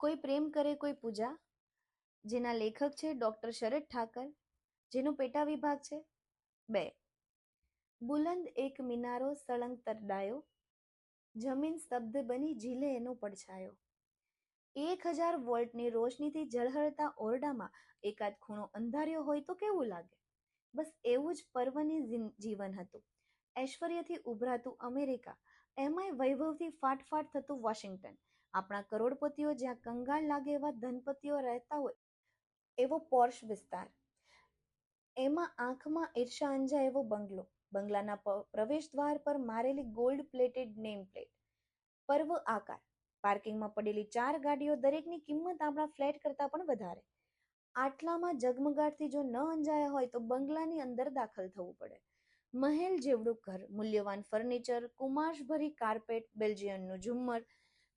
કોઈ પ્રેમ કરે કોઈ પૂજા? જેના લેખક છે ડોક્ટર શરદ ઠાકર. જેનો પેટા વિભાગ છે? બે. બુલંદ એક મિનારો સળંગ તરડાયો. જમીન સ્તબ્ધ બની ઝીલે એનો પડછાયો. એક હજાર વોલ્ટની રોશનીથી ઝળહળતા ઓરડામાં એકાદ ખૂણો અંધાર્યો હોય તો કેવું લાગે? બસ એવું જ પર્વની જીવન હતું. ઐશ્વર્યથી ઉભરાતું અમેરિકા, એમાંય વૈભવથી ફાટફાટ થતું વોશિંગ્ટન આપણા કરોડપતિઓ જ્યાં કંગાળ લાગે એવા ધનપતિઓ રહેતા હોય, એવો પોર્શ વિસ્તાર. એમાં આંખમાં ઈર્ષા અંજા એવો બંગલો. બંગલાના પ્રવેશ દ્વાર પર મારેલી ગોલ્ડ પ્લેટેડ નેમ પ્લેટ પર્વ આકાર. પાર્કિંગમાં પડેલી ચાર ગાડીઓ દરેકની કિંમત આપણા ફ્લેટ કરતાં પણ વધારે. આટલામાં ઝગમગાટથી જો ન અંજાયા હોય તો બંગલાની અંદર દાખલ થવું પડે. મહેલ જેવડું ઘર. મૂલ્યવાન ફર્નિચર કુમાશભરી કાર્પેટ બેલ્જિયનનું ઝુમ્મર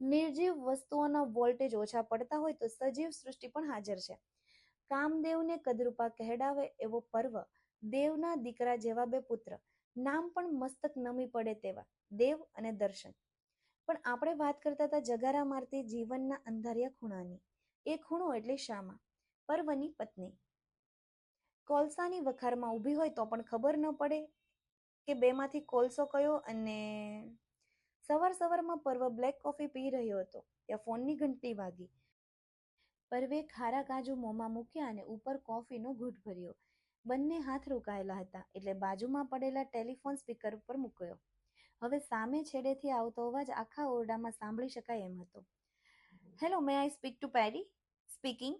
નિર્જીવ વસ્તુઓના વોલ્ટેજ ઓછા પડતા હોય તો સજીવ સૃષ્ટિ પણ હાજર છે. કામદેવને કદરૂપા કહેડાવે એવો પર્વ દેવના દીકરા જેવા બે પુત્ર, નામ પણ મસ્તક નમી પડે તેવા, દેવ અને દર્શન. પણ આપણે વાત કરતા હતા જગારા મારતી જીવનના અંધારિયા ખૂણાની. એ ખૂણો એટલે શામાં, પર્વની પત્ની. કોલસાની વખારમાં ઊભી હોય તો પણ ખબર ન પડે કે બેમાંથી કોલસો કયો અને સવાર સવારમાં પર્વ બ્લેક કોફી પી રહ્યો હતો. ત્યાં ફોનની ઘંટડી વાગી. પર્વે ખારા કાજુ મોંમાં મૂક્યા અને ઉપર કોફીનો ઘૂંટ ભર્યો. બંને હાથ રોકાયેલા હતા, એટલે બાજુમાં પડેલા ટેલિફોન સ્પીકર ઉપર મૂક્યો. હવે સામે છેડેથી આવતો અવાજ આખા ઓરડામાં સાંભળી શકાય એમ હતો. Hello may I speak to Perry speaking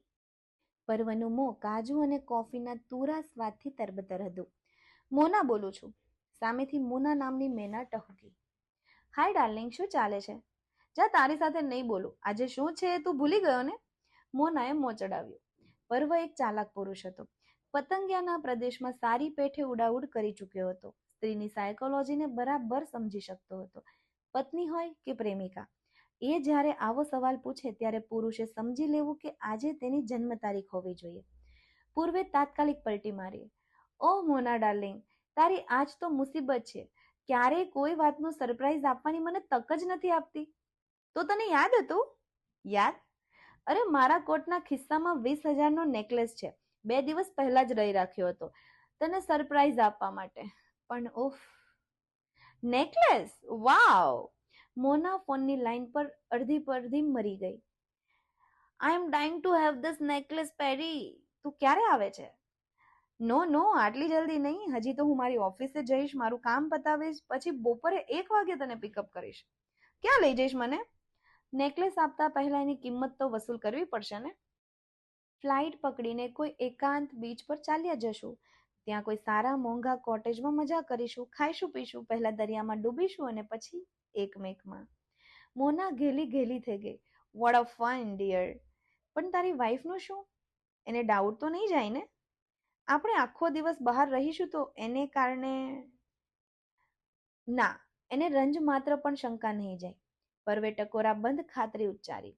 પર્વનું મોં કાજુ અને કોફીના તુરા સ્વાદથી તરબતર હતું. મોના બોલું છું. સામેથી મોના નામની મેના ટહુકી. હાય ડાર્લિંગ શું ચાલે છે? જા, તારી સાથે નહીં બોલું. આજે શું છે તું ભૂલી ગયો ને? મોનાએ મો ચડાવ્યું. પર્વ એક ચાલાક પુરુષ હતો. પતંગિયાના પ્રદેશમાં સારી પેઠે ઉડાઉડ કરી ચૂક્યો હતો. સ્ત્રીની સાયકોલોજીને બરાબર સમજી શકતો હતો. પત્ની હોય કે પ્રેમિકા? એ જ્યારે આવો સવાલ પૂછે ત્યારે પુરુષે સમજી લેવું કે આજે તેની જન્મ તારીખ હોવી જોઈએ. પૂર્વે તાત્કાલિક પલટી મારી. ઓ મોના ડાર્લિંગ તારી આજ તો મુસીબત છે. ક્યારેય કોઈ વાતનું સરપ્રાઈઝ આપવાની મને તક જ નથી આપતી. તો તને યાદ હતું? યાદ? અરે, મારા કોટના ખિસ્સામાં વીસ હજારનો નેકલેસ છે. બે દિવસ પહેલા જ રહી રાખ્યો હતો. તને સરપ્રાઈઝ આપવા માટે. પણ ઓફ નેકલેસ? વાવ! મોના ફોનની લાઈન પર અડધી પરધી મરી ગઈ. I am dying to have this necklace Perry તું ક્યારે આવે છે? નો નો, આટલી જલ્દી નહીં. હજી તો હું મારી ઓફિસે જઈશ, મારું કામ પતાવીશ, પછી બપોરે એક વાગે તને પિકઅપ કરીશ. ક્યાં લઈ જઈશ મને? નેકલેસ આપતા પહેલા એની કિંમત તો વસૂલ કરવી પડશે ને? ફ્લાઇટ પકડીને કોઈ એકાંત બીચ પર ચાલ્યા જશું. ત્યાં કોઈ સારા, મોંઘા કોટેજમાં મજા કરીશું, ખાઈશું, પીશું, પહેલા દરિયામાં ડૂબીશું અને પછી એકમેકમાં. મોના ઘેલી ઘેલી થઈ ગઈ. વોટ અ ફન ડિયર પણ તારી વાઈફનું શું? એને ડાઉટ તો નહીં જાય ને? આપણે આખો દિવસ બહાર રહીશું તો એને કારણે ના, એને રંજ માત્ર પણ શંકા નહીં જાય. પર્વે ટકોરા બંધ ખાતરી ઉચ્ચારી,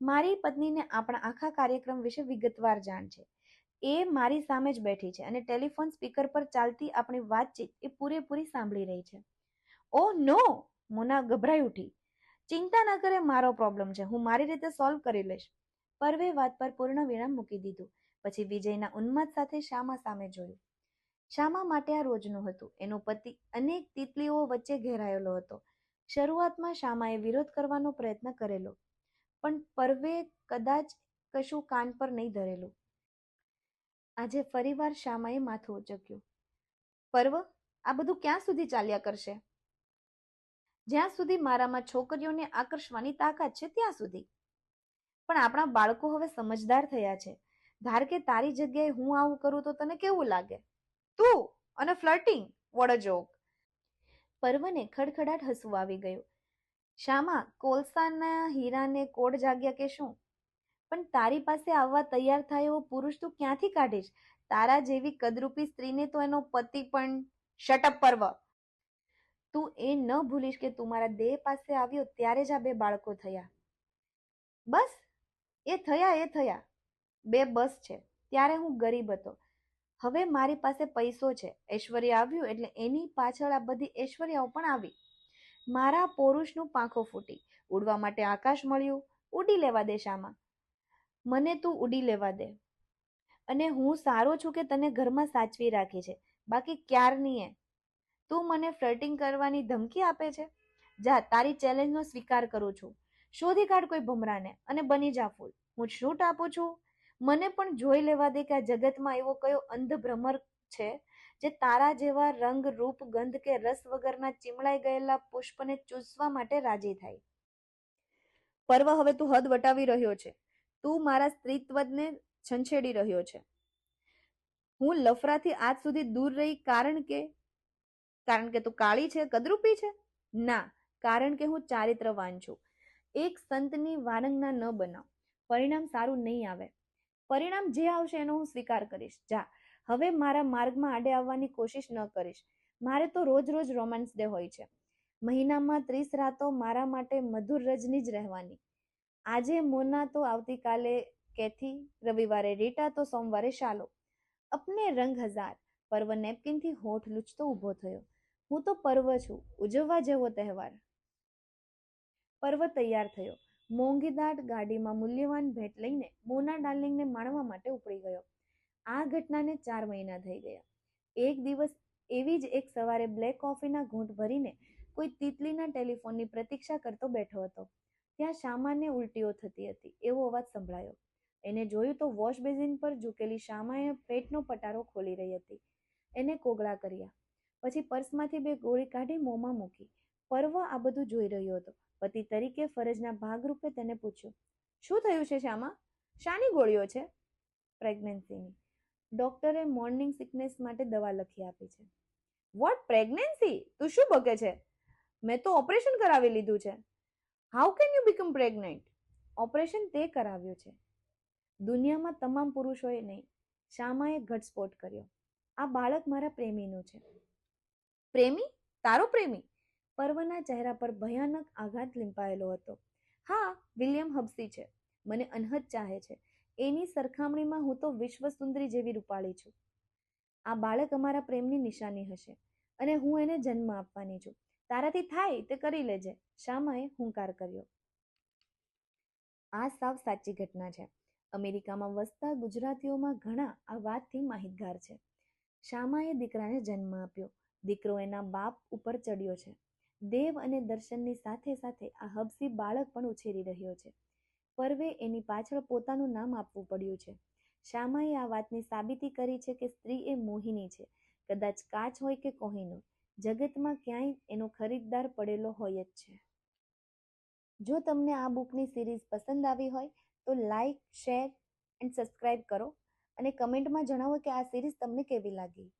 મારી પત્નીને આપણા આખા કાર્યક્રમ વિશે વિગતવાર જાણ છે. એ મારી સામે જ બેઠી છે અને ટેલિફોન સ્પીકર પર ચાલતી આપણી વાતચીત એ પૂરેપૂરી સાંભળી રહી છે. ઓ, નો! મોના ગભરાઈ ઉઠી. ચિંતા ન કરે, મારો પ્રોબ્લેમ છે. હું મારી રીતે સોલ્વ કરી લઈશ. પર્વે વાત પર પૂર્ણ વિરામ મૂકી દીધું. પછી વિજયના ઉન્માદ સાથે શામા સામે જોયું. શામા માટે આ રોજનું હતું. એનો પતિ અનેક તિતલીઓ વચ્ચે ઘેરાયેલો હતો. શરૂઆતમાં શામાએ વિરોધ કરવાનો પ્રયત્ન કરેલો. પણ પર્વે કદાચ કશું કાન પર નહીં ધરેલું. આજે ફરીવાર શામાએ માથું ઉચક્યું. પર્વ, આ બધું ક્યાં સુધી ચાલ્યા કરશે? જ્યાં સુધી મારામાં છોકરીઓને આકર્ષવાની તાકાત છે ત્યાં સુધી. પણ આપણા બાળકો હવે સમજદાર થયા છે. ધાર કે તારી જગ્યાએ હું આવું કરું તો તને કેવું લાગે? તું અને ફ્લર્ટિંગ, વોટ અ જોક. પર્વને ખડખડાટ હસવું આવી ગયું. શામા કોલસાના હીરાને કોડ જાગ્યા કે શું? પણ તારી પાસે આવવા તૈયાર થાય એવો પુરુષ તું ક્યાંથી કાઢીશ? તારા જેવી કદરૂપી સ્ત્રીને તો એનો પતિ પણ શટઅપ પર્વ. તું એ ન ભૂલીશ કે તું મારા દેહ પાસે આવ્યો ત્યારે જ આ બે બાળકો થયા. બસ એ થયા એ થયા. બે બસ છે. ત્યારે હું ગરીબ હતો. હવે મારી પાસે પૈસો છે. ઐશ્વર્ય આવ્યું એટલે એની પાછળ આ બધી ઐશ્વર્યાઓ પણ આવી. મારા પોરુષનું પાંખો ફૂટી. ઉડવા માટે આકાશ મળ્યું. ઉડી લેવા દે શામાં. મને તું ઉડી લેવા દે. અને હું સારો છું કે તને ઘરમાં સાચવી રાખી છે. બાકી ક્યારની એ તું મને ફ્લર્ટિંગ કરવાની ધમકી આપે છે? જા, તારી ચેલેન્જનો સ્વીકાર કરું છું. શોધી કાઢ કોઈ ભમરાને અને બની જા ફૂલ. હું છૂટ આપું છું. મને પણ જોઈ લેવા દે કે આ જગતમાં એવો કયો અંધ ભ્રમર છે જે તારા જેવા રંગ, રૂપ, ગંધ કે રસ વગરના ચીમળાઈ ગયેલા પુષ્પને ચૂસવા માટે રાજી થાય. પર્વ હવે તું હદ વટાવી રહ્યો છે. તું મારા સ્ત્રીત્વને છંછેડી રહ્યો છે. હું લફરાથી આજ સુધી દૂર રહી કારણ કે કારણ કે તું કાળી છે, કદરૂપી છે? ના, કારણ કે હું ચારિત્રવાન છું. એક સંતની વારંગના ન બનાવ. પરિણામ સારું નહીં આવે. પરિણામ જે આવશે એનો હું સ્વીકાર કરીશ. જા, હવે મારા માર્ગમાં આડે આવવાની કોશિશ ન કરીશ. મારે તો રોજ રોજ રોમાન્સ ડે હોય છે. મહિનામાં ત્રીસ રાતો મારા માટે મધુર રજની જ રહેવાની. આજે મોના તો આવતીકાલે કેથી? રવિવારે રીટા તો સોમવારે શાલો. અપને રંગ હજાર પર્વ નેપકિનથી હોઠ લૂછતો ઊભો થયો. હું તો પર્વ છું. ઉજવવા જેવો તહેવાર. પર્વ તૈયાર થયો. મોંઘીદાટ ગાડીમાં મૂલ્યવાન ભેટ લઈને મોના ડાર્લિંગને માણવા માટે ઉપડી ગયો. આ ઘટનાને ચાર મહિના થઈ ગયા. એક દિવસ એવી જ એક સવારે બ્લેક કોફીના ઘૂંટ ભરીને કોઈ તિતલીના ટેલિફોનની પ્રતીક્ષા કરતો બેઠો હતો. ત્યાં શામાને ઉલટીઓ થતી હતી, એવો અવાજ સંભળાયો. એને જોયું તો વોશ બેઝિન પર ઝૂકેલી શામાએ પેટનો પટારો ખોલી રહી હતી. એને કોગળા કર્યા. પછી પર્સમાંથી બે ગોળી કાઢી મોંમાં મૂકી. પર્વ આ બધું જોઈ રહ્યો હતો. પતિ તરીકે ફરજના ભાગરૂપે તેને પૂછ્યું, શું થયું છે શ્યામા? શાની ગોળીઓ છે? પ્રેગ્નન્સીની. ડોક્ટરે મોર્નિંગ સિકનેસ માટે દવા લખી આપી છે. What, pregnancy? તું શું બકે છે? મેં તો ઓપરેશન કરાવી લીધું છે. How can you become pregnant? Operation તે કરાવ્યું છે. દુનિયામાં તમામ પુરુષોએ નહીં શામાએ ઘટસ્ફોટ કર્યો. આ બાળક મારા પ્રેમીનું છે. પ્રેમી? તારો પ્રેમી? પર્વના ચહેરા પર ભયાનક આઘાત લીંપાયેલો હતો. હા, વિલિયમ હબસી છે. મને અનહદ ચાહે છે. એની સરખામણીમાં હું તો વિશ્વ સુંદરી જેવી રૂપાળી છું. આ બાળક અમારા પ્રેમની નિશાની હશે અને હું એને જન્મ આપવાની છું. તારાથી થાય તે કરી લેજે. શામાએ હુંકાર કર્યો. આ સાવ સાચી ઘટના છે. અમેરિકામાં વસતા ગુજરાતીઓમાં ઘણા આ વાતથી માહિતગાર છે. શામાએ દીકરાને જન્મ આપ્યો? દીકરો એના બાપ ઉપર ચડ્યો છે. દેવ અને દર્શનની સાથે સાથે આ હબસી બાળક પણ ઉછેરી રહ્યો છે. પર્વે એની પાછળ પોતાનું નામ આપવું પડ્યું છે. શામાએ આ વાતની સાબિતી કરી છે કે સ્ત્રી એ મોહિની છે. કદાચ કાચ હોય કે કોહિનો જગતમાં ક્યાંય એનો ખરીદદાર પડેલો હોય જ છે. જો તમને આ બુકની સિરીઝ પસંદ આવી હોય, તો લાઈક, શેર, એન્ડ સબસ્ક્રાઇબ કરો અને કમેન્ટમાં જણાવો કે આ સિરીઝ તમને કેવી લાગી.